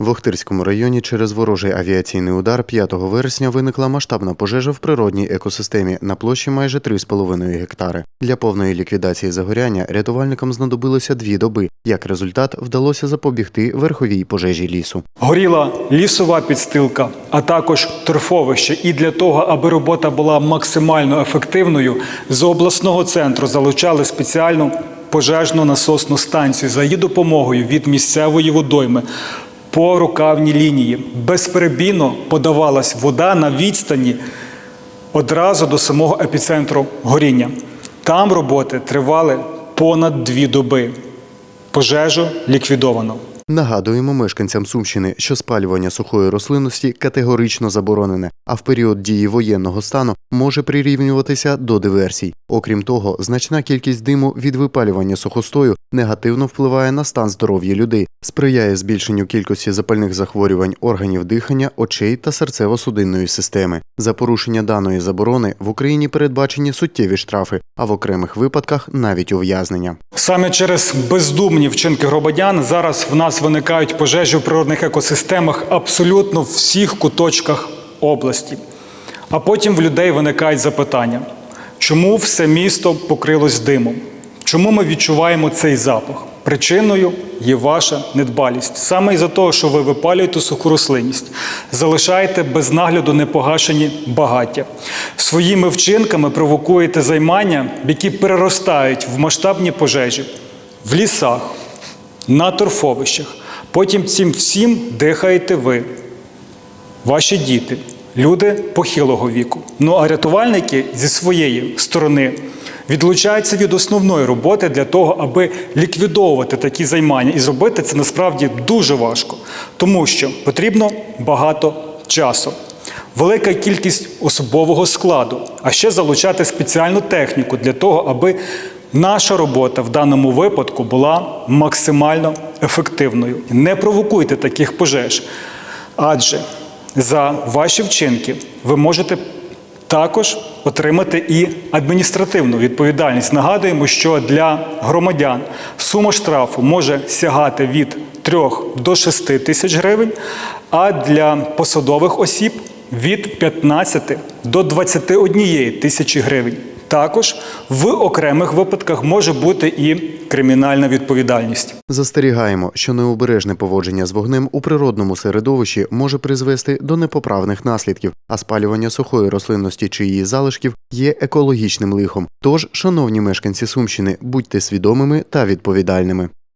В Охтирському районі через ворожий авіаційний удар 5 вересня виникла масштабна пожежа в природній екосистемі на площі майже 3,5 гектари. Для повної ліквідації загоряння рятувальникам знадобилося дві доби. Як результат, вдалося запобігти верховій пожежі лісу. Горіла лісова підстилка, а також торфовище. І для того, аби робота була максимально ефективною, з обласного центру залучали спеціальну пожежну насосну станцію за її допомогою від місцевої водойми. По рукавній лінії безперебійно подавалась вода на відстані одразу до самого епіцентру горіння. Там роботи тривали понад дві доби. Пожежу ліквідовано. Нагадуємо мешканцям Сумщини, що спалювання сухої рослинності категорично заборонене, а в період дії воєнного стану може прирівнюватися до диверсій. Окрім того, значна кількість диму від випалювання сухостою негативно впливає на стан здоров'я людей, сприяє збільшенню кількості запальних захворювань органів дихання, очей та серцево-судинної системи. За порушення даної заборони в Україні передбачені суттєві штрафи, а в окремих випадках навіть ув'язнення. Саме через бездумні вчинки громадян зараз в нас виникають пожежі в природних екосистемах абсолютно в всіх куточках області. А потім в людей виникають запитання, чому все місто покрилось димом? Чому ми відчуваємо цей запах? Причиною є ваша недбалість. Саме із-за того, що ви випалюєте суху рослинність, залишаєте без нагляду непогашені багаття. Своїми вчинками провокуєте займання, які переростають в масштабні пожежі в лісах, на торфовищах. Потім цим всім дихаєте ви, ваші діти, люди похилого віку. Ну а рятувальники зі своєї сторони відлучаються від основної роботи для того, аби ліквідовувати такі займання. І зробити це насправді дуже важко, тому що потрібно багато часу. Велика кількість особового складу, а ще залучати спеціальну техніку для того, аби наша робота в даному випадку була максимально ефективною. Не провокуйте таких пожеж, адже за ваші вчинки ви можете також отримати і адміністративну відповідальність. Нагадуємо, що для громадян сума штрафу може сягати від 3 до 6 тисяч гривень, а для посадових осіб від 15 до 21 тисячі гривень. Також в окремих випадках може бути і кримінальна відповідальність. Застерігаємо, що необережне поводження з вогнем у природному середовищі може призвести до непоправних наслідків, а спалювання сухої рослинності чи її залишків є екологічним лихом. Тож, шановні мешканці Сумщини, будьте свідомими та відповідальними.